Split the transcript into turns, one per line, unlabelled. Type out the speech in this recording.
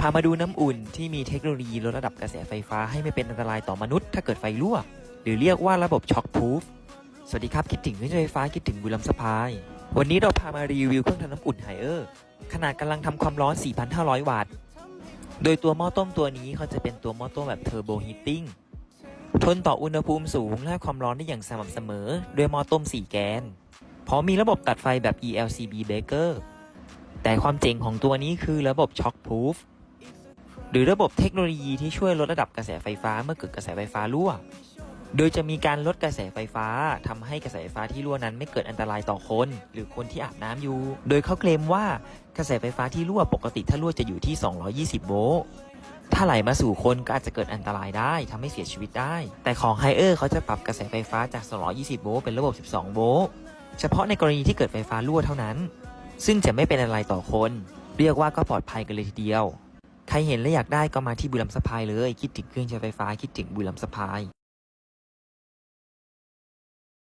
พามาดูน้ำอุ่นที่มีเทคโนโลยีลดระดับกระแสไฟฟ้าให้ไม่เป็นอันตรายต่อมนุษย์ถ้าเกิดไฟรั่ว หรือเรียกว่าระบบช็อคพูฟสวัสดีครับ คิดถึงเครื่องใช้ไฟฟ้าคิดถึงบุรีรัมสปาย วันนี้เราพามารีวิวเครื่องทำน้ำอุ่นไฮเออร์ขนาดกำลังทำความร้อน 4,500 วัตต์ โดยตัวหม้อต้มตัวนี้เขาจะเป็นตัวหม้อต้มแบบเทอร์โบฮีตติ้งทนต่ออุณหภูมิสูงและความร้อนได้อย่างสม่ำเสมอด้วยหม้อต้ม 4 แกนพร้อมมีระบบตัดไฟแบบ ELCB breaker แต่ความเจ๋งของตัวนี้คือระบบ Shock Proof หรือระบบเทคโนโลยีที่ช่วยลดระดับกระแสไฟฟ้าเมื่อเกิดกระแสไฟฟ้ารั่ว โดยจะมีการลดกระแสไฟฟ้าทำให้กระแสไฟฟ้าที่รั่วนั้นไม่เกิดอันตรายต่อคน หรือคนที่อาบน้ำอยู่ โดยเขาเคลมว่ากระแสไฟฟ้าที่รั่วปกติถ้ารั่วจะอยู่ที่ 220 โวลต์ถ้าไหลมาสู่คนก็อาจจะเกิดอันตรายได้ทำให้เสียชีวิตได้ แต่ของไฮเออร์เขาจะปรับกระแสไฟฟ้าจาก 220 โวลต์เป็นระบบ 12 โวลต์เฉพาะในกรณีที่เกิดไฟฟ้ารั่วเท่านั้น ซึ่งจะไม่เป็นอะไรต่อคน เรียกว่าก็ปลอดภัยกันเลยทีเดียว ใครเห็นและอยากได้ก็มาที่บุรีรัมย์สปายเลย คิดถึงเครื่องใช้ไฟฟ้าคิดถึงบุรีรัมย์สปาย